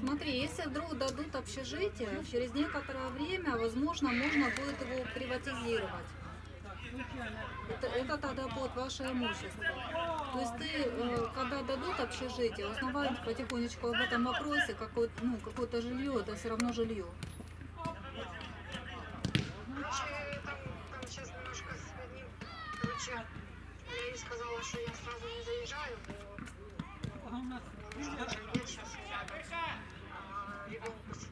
Смотри, если вдруг дадут общежитие, через некоторое время, возможно, можно будет его приватизировать. Это, это тогда будет ваше имущество. То есть ты, э, когда дадут общежитие, узнавай потихонечку об этом вопросе, какое, ну, какое-то жилье, это все равно жилье. Короче, там, там сейчас немножко с одним. Короче, я ей сказала, что я сразу не заезжаю, тоже нет сейчас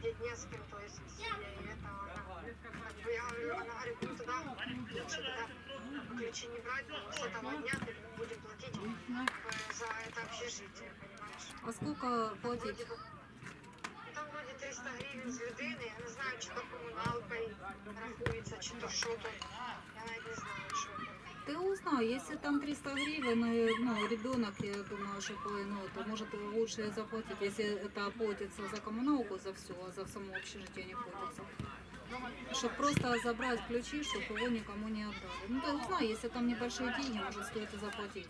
сидеть не с кем, то есть и это она. Как бы я говорю, она говорит, ну тогда лучше тогда ключи не брать, но с этого дня ты будем платить э, за это общежитие, понимаешь? А сколько платить? Там вроде 300 гривень з людини, я не знаю, чи то комуналкою рахується, чи то що то. Я навіть не знаю, що. Ты узнай, если там 300 гривен, ну, ребенок, я думаю, что ну, то может лучше заплатить, если это платится за коммуналку, за все, а за само общежитие не платится. Чтобы просто забрать ключи, чтобы его никому не отдали. Ну, ты узнай, если там небольшие деньги, может стоит и заплатить.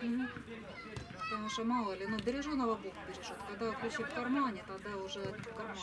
Мгм. Потому что мало ли, ну, береженого Бог бережет. Когда ключи в кармане, тогда уже в кармане.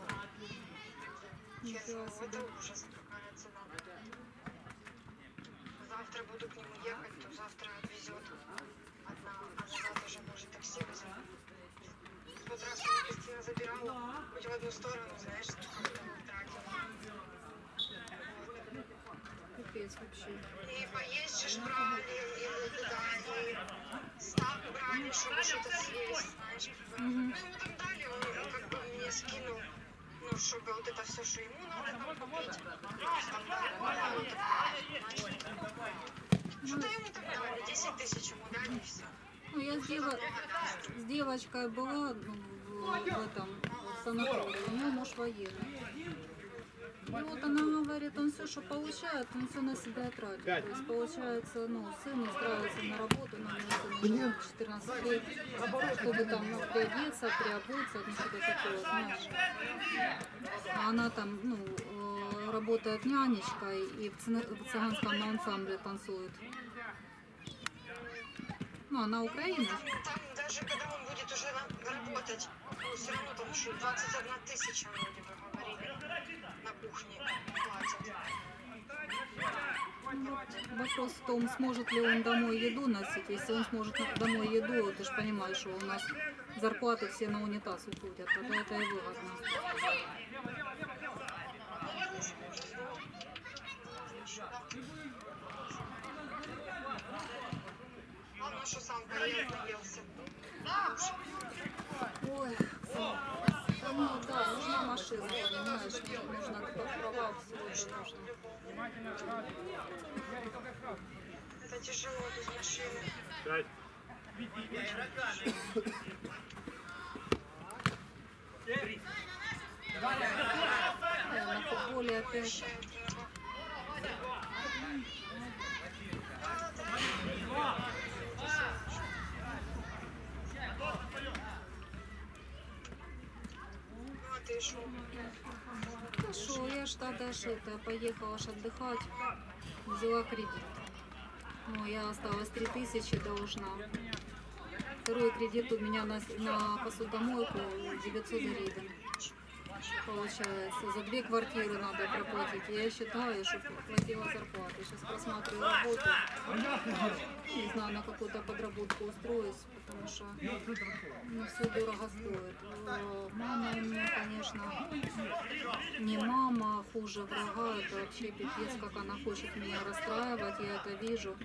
Честно, это ужас какая цена. Завтра буду к нему ехать, то завтра отвезет одна, а назад уже может такси возьмет. В тот раз меня Кристина забирала, хоть в одну сторону, знаешь, как-то вот. Вот. Капец вообще. И поесть же брали, и вот туда, и стак брали, чтобы что-то съесть, знаешь. Ну, ему там дали, он как бы мне скинул, ну, чтобы вот это все, что ему надо там купить. Там так. Что-то ему там дали, 10 тысяч ему дали, и все. Ну, я с, дева- с девочкой была ну, в, в этом в санатории, у нее муж военный. И вот она говорит, он все, что получает, он все на себя тратит. То есть получается, ну, сын работу, на сыну 14 лет, чтобы там ну, приодеться, приобуться, ну, что-то такое, знаешь. А она там, ну, э, работает нянечкой и в, цыганском ансамбле танцует. Ну, она украинец. Там даже когда он будет уже работать, ну, все равно там еще 21 тысяча вроде бы говорили на кухне платят. Вопрос в том, сможет ли он домой еду носить. Если он сможет домой еду, ты же понимаешь, что у нас зарплаты все на унитаз уходят, тогда это и выгодно. Ой, ну да, нужна машина, понимаешь, нужно права всего это тяжело без машины. Пять. На футболе опять. Ну, а ты шо? Хорошо, я ж тогда это, поехала ж отдыхать, взяла кредит. Ну, я осталась 3000 должна. Второй кредит у меня на, на посудомойку 900 гривен. Получается, за две квартиры надо проплатить. Я считаю, что хватило зарплаты. Сейчас просматриваю работу. Не знаю, на какую-то подработку устроюсь, потому что ну, все дорого стоит. Мама конечно, не мама, хуже врага, это вообще пипец, как она хочет меня расстраивать, я это вижу.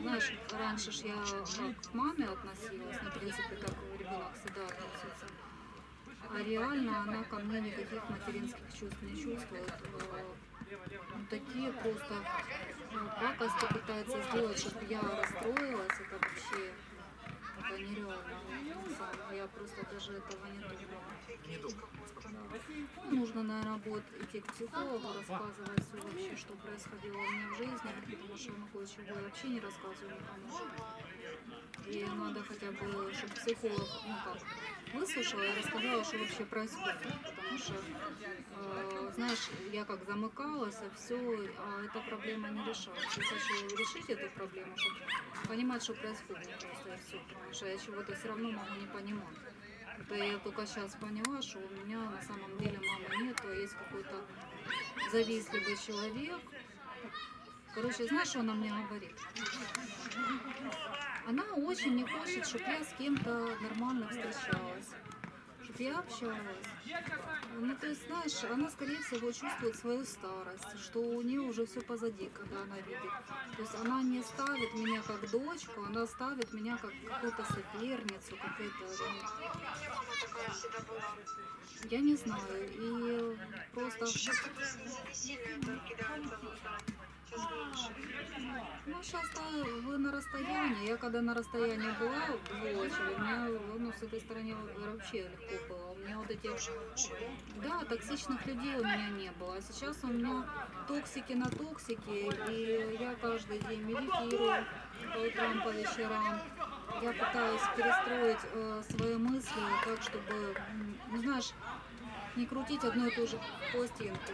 Знаешь, раньше ж я как к маме относилась, ну, в принципе, так ребенок всегда относится. А реально она ко мне никаких материнских чувств не чувствует. Э, ну, Такие просто э, пакости пытается сделать, чтобы я расстроилась. Это это нереально. на. Я просто даже этого не думала. Офигеть какой-то. Ну, Нужно, наверное, будет идти к психологу, рассказывать все вообще, что происходило у меня в жизни, потому что ну, кое-чего я вообще не рассказываю никому. И надо хотя бы, чтобы психолог, ну как, выслушала и рассказала, что вообще происходит. Потому что, э, знаешь, я как замыкалась, а все, а эта проблема не решалась. Я хочу решить эту проблему, чтобы понимать, что происходит просто и все. Потому что я чего-то все равно могу не понимать. Это я только сейчас поняла, что у меня на самом деле мамы нет, а есть какой-то завистливый человек. Короче, знаешь, что она мне говорит? Она очень не хочет, чтобы я с кем-то нормально встречалась, чтобы я общалась. Ну, то есть, знаешь, она, скорее всего, чувствует свою старость, что у нее уже все позади, когда она видит. То есть она не ставит меня как дочку, она ставит меня как какую-то соперницу, какую-то... ну. Я не знаю. И просто... Сейчас Ну, сейчас вы на расстоянии. Я когда на расстоянии была в Волочеве, мне ну, с этой стороны вообще легко было. У меня вот эти... Да, токсичных людей у меня не было. А сейчас у меня токсики на токсике, и я каждый день медитирую по утрам, по вечерам. Я пытаюсь перестроить э, свои мысли так, чтобы, ну, знаешь, не крутить одну и ту же пластинку.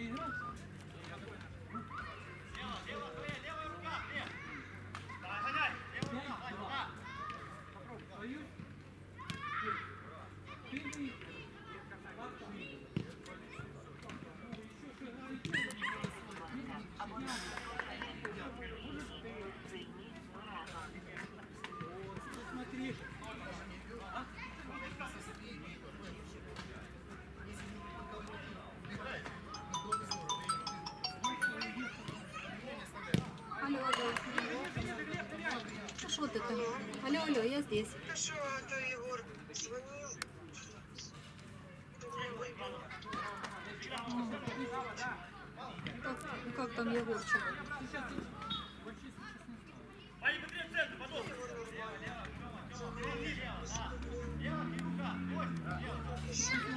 Do you know? Что ты там? Алло, алло, я здесь. Ну что, а то Егор звонил. Не выпил. Как, как там Егорчик?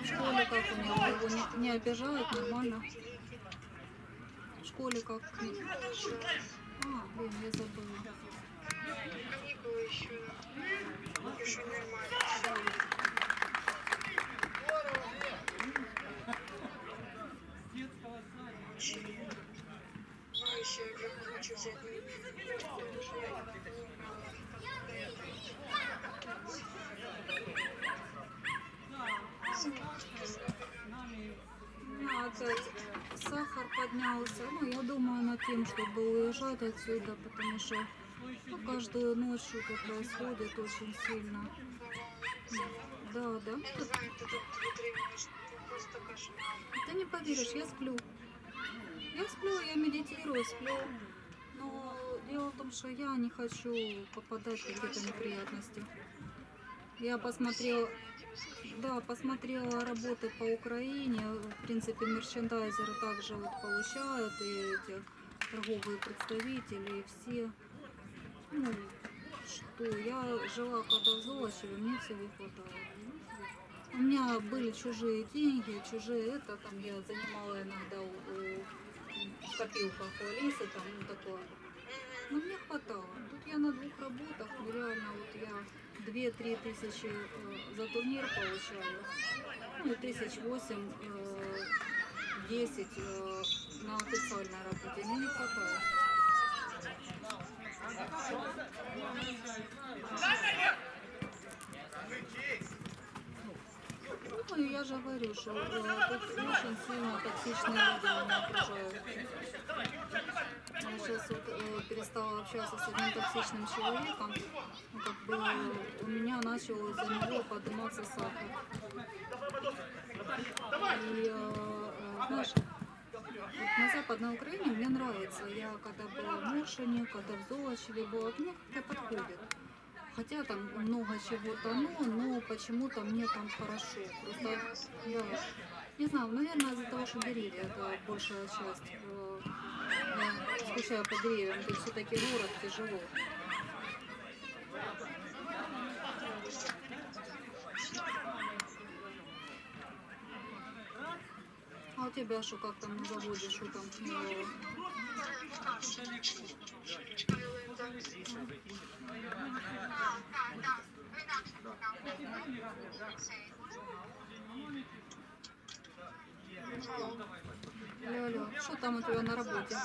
Школе как у? Его не, не обижают, нормально? В школе как? А, блин, я забыла. Каникулы еще. Еще нормально. Ну, еще я хочу взять меня опять сахар поднялся. Ну, я думаю над тем, чтобы уезжать отсюда, потому что ну, каждую ночь это происходит очень сильно. Да, да. Ты не поверишь, я сплю. Я сплю, я медитирую, сплю. Но дело в том, что я не хочу попадать в какие-то неприятности. Я посмотрела, да, посмотрела работы по Украине. В принципе, мерчендайзеры также вот получают, и эти торговые представители, и все. Ну, что, я жила когда в Золочеве, мне всего хватало. У меня были чужие деньги, чужие это, там я занимала иногда у, у- копилках у Алисы, там ну, такое. Но мне хватало. Тут я на двух работах, реально вот я 2-3 тысячи э, за турнир получаю, ну и тысяч восемь, э, 10 э, на официальной работе. Мне не хватает. Ну, я же говорю, что э, очень сильно меня окружают. Я сейчас вот э, перестала общаться с одним токсичным человеком. Ну, как бы у меня начал из-за него подниматься сахар. И, э, знаешь, на Западной Украине мне нравится. Я когда была в Мошине, когда в Золочеве была, мне как-то подходит. Хотя там много чего-то, ну, но почему-то мне там хорошо. Просто, да, не знаю, наверное, из-за того, что деревья, это большая часть. э, Я скучаю по деревьям, тут все-таки город тяжело. А у тебя что, как там на заводе, что там? э, Алло, что там у тебя на работе?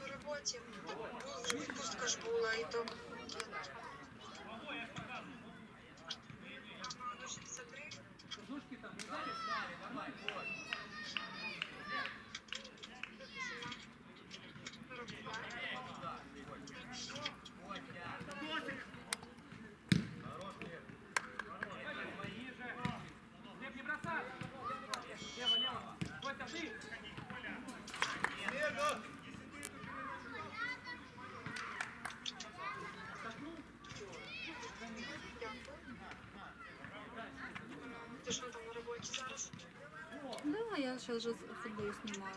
На роботі. Ну, Відпустка ж була і то. Ага, до 63. Ти Да, я футбол снимаю.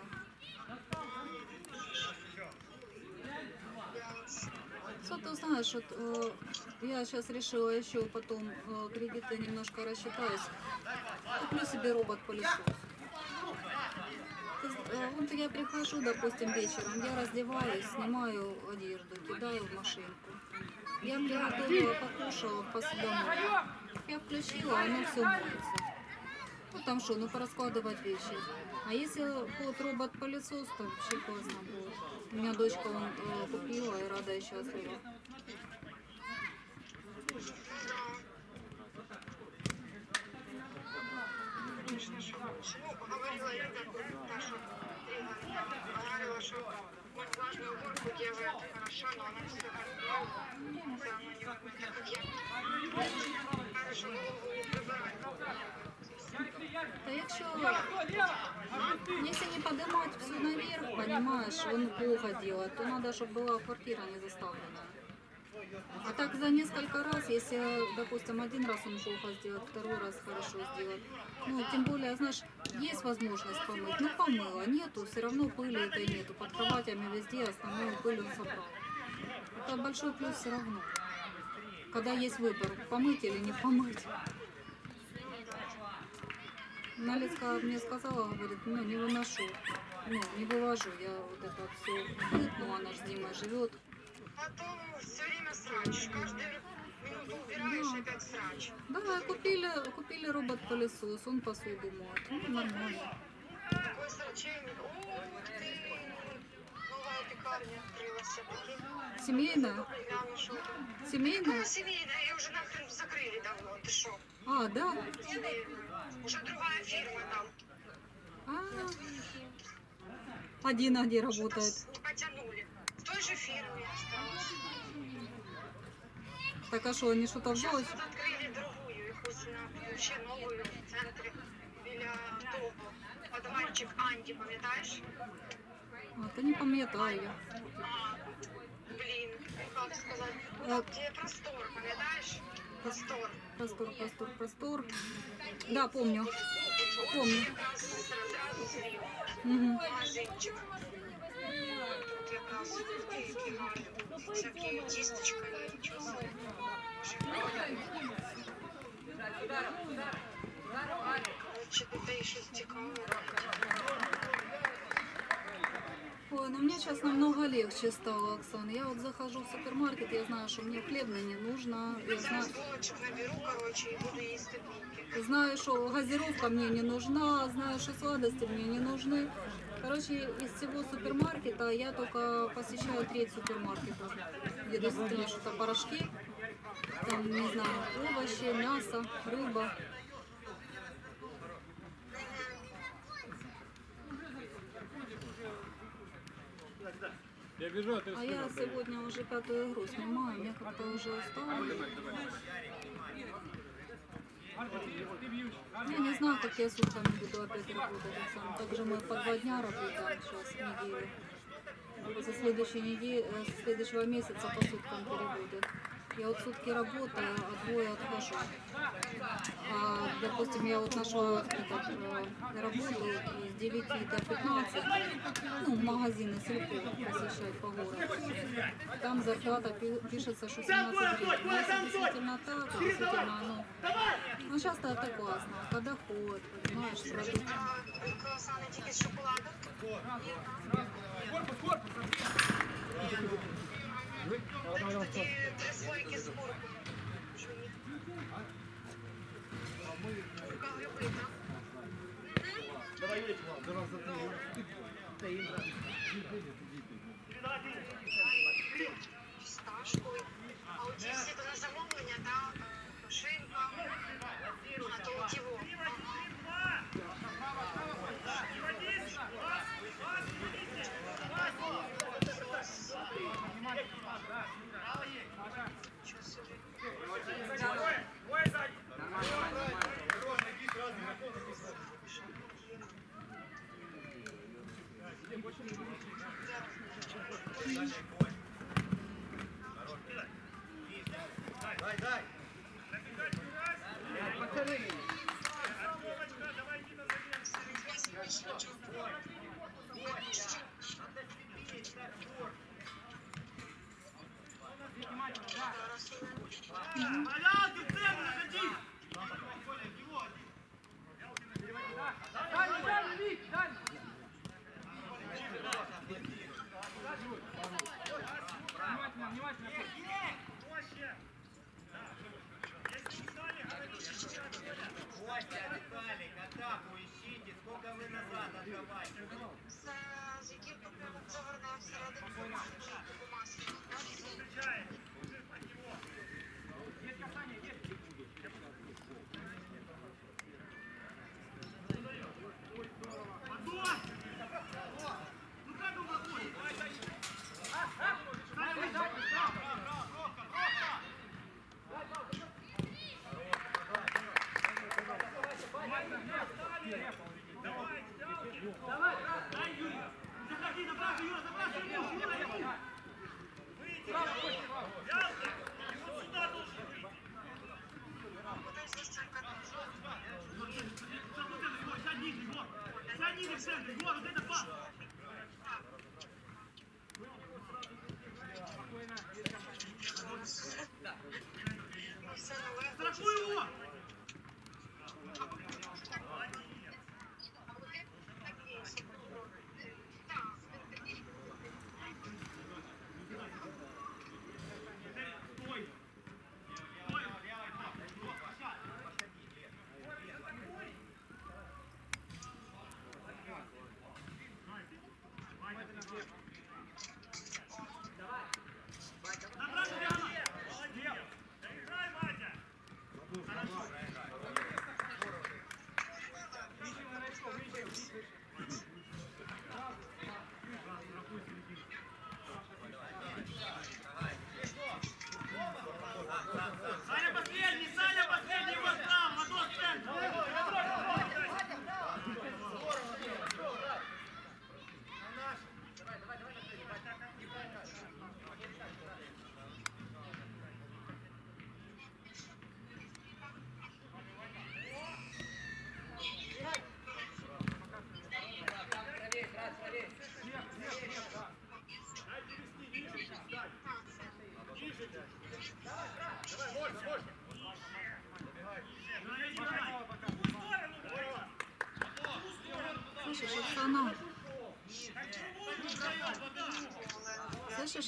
Что ты знаешь, вот, э, я сейчас решила еще потом э, кредиты немножко рассчитаюсь. Куплю себе робот-пылесос. Э, Вот я прихожу, допустим, вечером, я раздеваюсь, снимаю одежду, кидаю в машинку. Я приготовила, покушала, посудомою. Я включила, оно все моется. Ну там что, ну пораскладывать вещи. А если вот робот-пылесос, то вообще классно будет. У меня дочка он э, купила и рада и счастлива. Хорошо, но она все равно, все равно не. Хорошо. Та якщо, если не поднимать все наверх, понимаешь, он плохо делает, то надо, чтобы была квартира не заставленная. А так за несколько раз, если, допустим, один раз он плохо сделает, второй раз хорошо сделает. Ну, тем более, знаешь, есть возможность помыть, ну помыла, нету, все равно пыли этой нету. Под кроватями везде основную пыль он собрал. Это большой плюс все равно. Когда есть выбор, помыть или не помыть. Налицка мне сказала, говорит, ну не выношу, ну не вывожу, я вот это все, ну она с Димой живет, А то все время срач. Минуту убираешь, опять срач. Да, купили, купили робот-пылесос, он посуду моет. Ну, нормально. Такой срачейник. Ух ты! Новая пекарня открылась. Семейная? Семейная? Ну, семейная, ее уже нахрен. Ты что? А, да? Уже другая фирма там. А, один где работает. Что-то потянули. В той же фирме осталось. Так а что, они что-то Сейчас взялось? тут открыли другую, их вообще новую в центре біля того. Подвальчик Анді, пам'ятаєш? А, то не пам'ятаю. я. А, блін, як сказати? А. Там, де простор, пам'ятаєш? Простор. Простор, простор, простор. Да, помню. Помню. Якраз зразу зрів. Угу. Магазинчик. Тут якраз які гарні. Всякі тістечка і нічого собі. Коротше, дітей щось цікаве. Ой, ну мне сейчас намного легче стало, Оксана. Я вот захожу в супермаркет, я знаю, что мне хлебно не нужно. Я знаю, наберу, коротше, і буду булки. знаю, что газировка мне не нужна, знаю, что сладости мне не нужны. Короче, из всего супермаркета я только посещаю треть супермаркета. Где действительно что-то порошки, там, не знаю, овощи, мясо, рыба. Я бежу, а ты А я сегодня уже пятую игру снимаю, мне как-то уже устало. Я не знаю, как я сутками буду опять работать. Оксана. Также мы по два дня работаем сейчас неделю. Со следующей недели, э, со следующего месяца по суткам переводят. Я вот сутки работаю, а двое отхожу. А, допустим, я вот нашла этот, э, работу с 9 до 15, ну, магазины сельпо посещать по городу. Там зарплата пи- пишется, что 17 гривен. Если действительно так, действительно, ну, ну часто это классно, а доход, понимаешь, продукты. А круасани тільки з шоколадом? Тоді три слойки з куркою. Що ні? Така гриби, так? Фісташковий.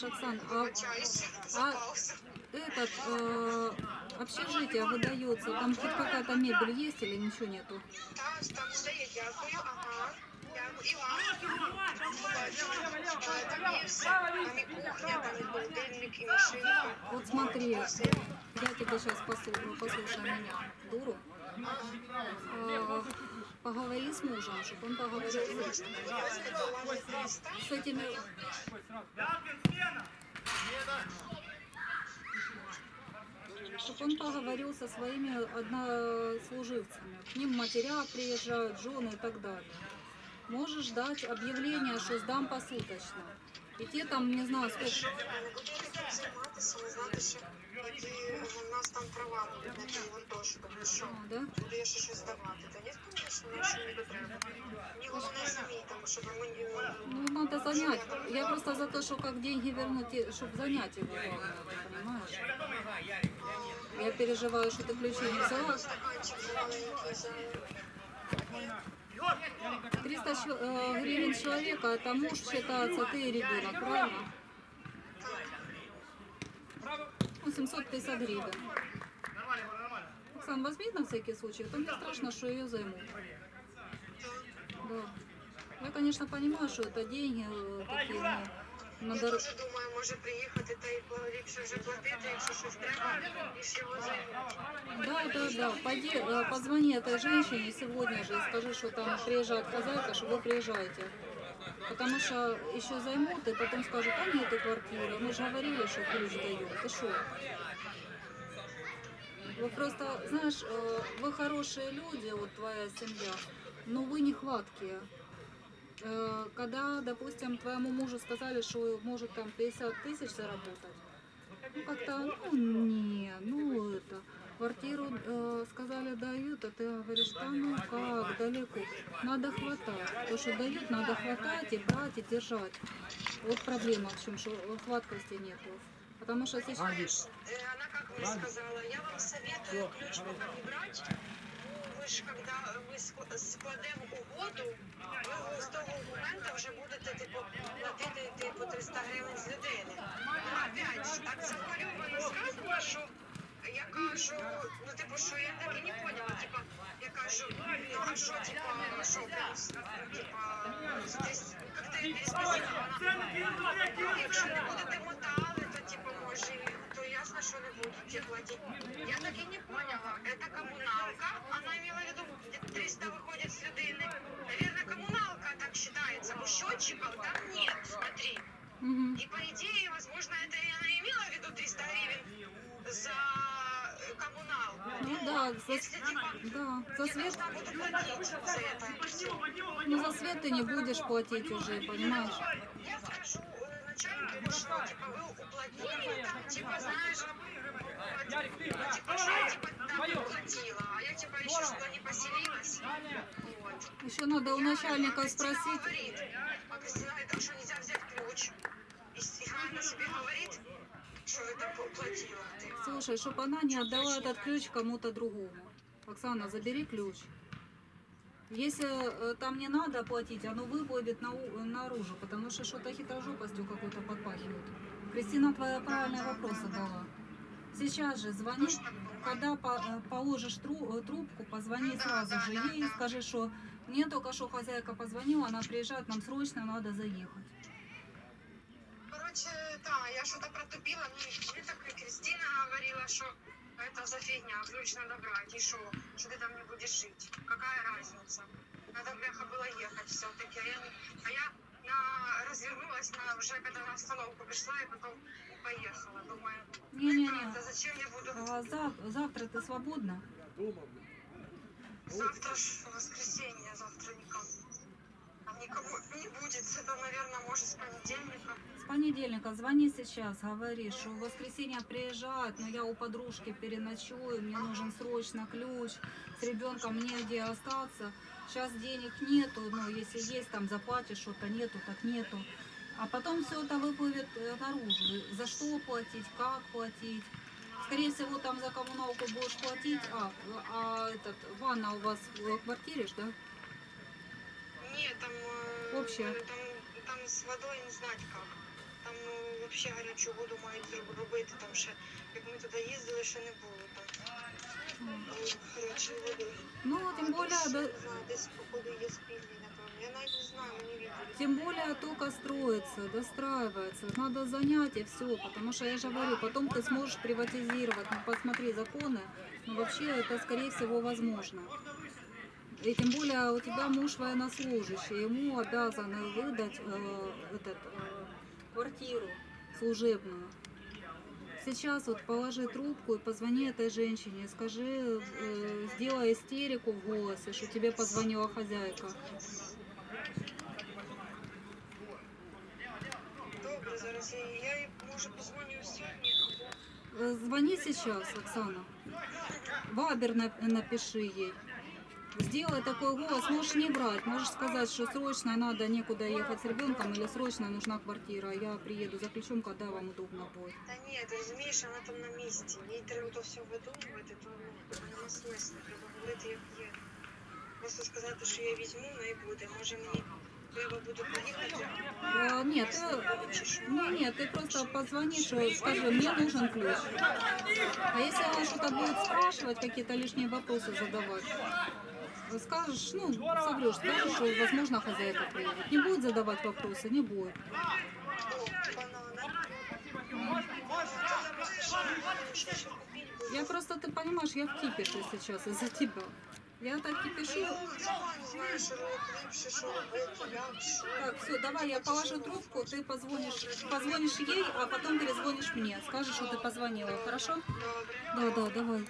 Слышишь, Оксан, а, Вибачаюсь за А- паузу. этот э, общежитие выдается, там хоть какая-то мебель есть или ничего нету? Там, там все є, дякую, ага. Дякую. І вам. Е, Там є все. Там і кухня, там і холодильник, і машинка. Вот смотри, Все. я тебе сейчас послушаю, послушай меня, дуру. А, Поговори с мужем, чтобы он поговорил с, Конечно, я сказала не 300. с этими Ялкин, смена! чтобы он поговорил со своими однослуживцами. К ним матеря приезжают, жены и так далее. Можешь дать объявление, что сдам посуточно. И те там, не знаю, сколько... Не буду я цим займатися, не знати, що які у нас там права будуть на цей вантаж, тому що А, да? буду я ще щось здавати. Та ні, звісно, що не треба. Мені головне самі там, щоб мені... Ну, надо занять. Я просто за то, что как деньги вернуть, чтобы занятие было, ты понимаешь? Я переживаю, что ты ключи не взяла. Стаканчик маленький за... 300 чел- э, гривен человека, это муж считается, ты и ребенок, правильно? Ну, 750 гривен. Нормально, нормально. Оксан, возьми на всякий случай, то мне страшно, что ее займут. Да. Я, конечно, понимаю, что это деньги э, такие, ну, Я надо... теж думаю, може приїхати та й ліпше вже платити, якщо щось треба, ніж його займати. Да, да, да. Пойди, э, позвони этой женщине сегодня же и скажи, что там приезжает хозяйка, что вы приезжаете. Потому что еще займут и потом скажут, а нету квартиры. Мы же говорили, что ключ даем. Ты что? Вы просто, знаешь, э, вы хорошие люди, вот твоя семья, но вы не хваткие. Э, Когда, допустим, твоему мужу сказали, что может там 50 тысяч заработать, ну как-то, ну не, ну это, квартиру э, сказали дают, а ты говоришь, да ну как, далеко, надо хватать, то, что дают, надо хватать и брать и держать. Вот проблема в чем, что хваткости нету. Потому что сейчас... Э, она как мне сказала, я вам советую ключ пока не брать. Ну, ви ж, когда ви ск- складемо угоду, ви з того моменту вже будете типу, платити типу 300 гривень з людини. Опять так захвальовано сказано, що я кажу, ну типу, що я так і не поняла, типу, я кажу, ну а що, типу, а що? Типа, здесь как-то я переспросила, вона, Ну, Якщо не будете мотали, то типу може, то ясно, що не будете платити. Я так і не поняла. Это коммуналка. Она имела в виду, где 300 выходит с людины. Наверное, коммуналка так считается. У счетчиков там нет, смотри. Мгм. И по идее, возможно, это и она имела в виду 300 гривен за э, коммуналку. Ну да, за, Если типа да, за свет, должна буду платить за это и все. ну за свет ты не будешь платить уже, понимаешь? Я скажу э, начальнику, что типа вы уплатили, там, типа, знаешь, типа, что я типа там уплатила, а я типа еще сюда не поселилась. Вот. Еще надо у начальника Кристина спросить. говорит, а Кристина говорит, что нельзя взять ключ. И она себе говорит, что это уплатила ты. Слушай, чтобы она не отдала этот ключ кому-то другому. Оксана, забери ключ. Если э, там не надо платить, оно выплывет на, наружу, потому что что-то хитрожопостью какой-то подпахивает. Кристина твоя правильные вопросы дала. Сейчас же звони, когда по- э, положишь тру- э, трубку, позвони сразу же ей и скажи, что мне только что хозяйка позвонила, она приезжает, нам срочно надо заехать. Короче, да, я что-то протупила, мне, мне так и Кристина говорила, что это за фигня, ключ надо брать, и что, что ты там не будешь жить, какая разница. Надо, бляха, было ехать все-таки, а я, не- а я на, развернулась на, уже когда на остановку пришла и потом поехала, думаю, Не-не-не. правда, зачем я буду, А зав- завтра ты свободна? завтра ж воскресенье, завтра там никого не будет, это, наверное, может с понедельника. С понедельника звони сейчас, говори, что в воскресенье приезжают, но я у подружки переночую, мне нужен срочно ключ, с ребенком негде остаться. Сейчас денег нету, но если есть, там заплатишь, что-то нету, так нету. А потом все это выплывет э, наружу. За что платить, как платить. Скорее всего, там за коммуналку будешь платить. А, а этот, ванна у вас в квартире, да? Нет, там, э, Общее? там, там з водою не знати як. Там ну, вообще гарячу воду мають зроб- робити. Там ще, як ми туди їздили, ще не було там М. е, гарячої води. Ну, тем более, Десь, да, не знаю, десь походу є спільний, напевно. Я навіть не знаю, ми не видели. Тем более только строится, достраивается. Надо занять и все, потому что я же говорю, потом ты сможешь приватизировать. Ну, посмотри законы, но вообще это скорее всего возможно. И тем более у тебя муж военнослужащий, ему обязаны выдать э, этот, э, квартиру служебную. Сейчас вот положи трубку и позвони этой женщине скажи, э, сделай истерику в голосе, что тебе позвонила хозяйка. Добре, зараз я, я їй може позвоню сьогодні. Э, Звони сейчас, Оксана. Вабер на- напиши ей Сделай такой голос, можешь не брать, можешь сказать, что срочно надо некуда ехать с ребенком или срочно нужна квартира. Я приеду за ключом, когда вам удобно будет. Та ні, ти розумієш, вона там на місці. Їй треба то все видумувати, то ну, нема смислу. Треба говорити, як є. Просто сказати, що я візьму, ну і буде. Може мені треба буде поїхати. Э, Нет, ты, не, нет, ты просто позвонишь и скажи, мне нужен ключ. А если она что-то будет спрашивать, какие-то лишние вопросы задавать, скажешь, ну, соврешь, скажешь, что, возможно, хозяйка приедет. Не будет задавать вопросы, не будет. Я просто, ты понимаешь, я в кипише сейчас из-за тебя. Я так як, що. Так, все, давай я положу трубку, ты позвонишь, позвонишь ей, а потом перезвонишь мне. Скажешь, что ты позвонила, хорошо? Да, да, давай.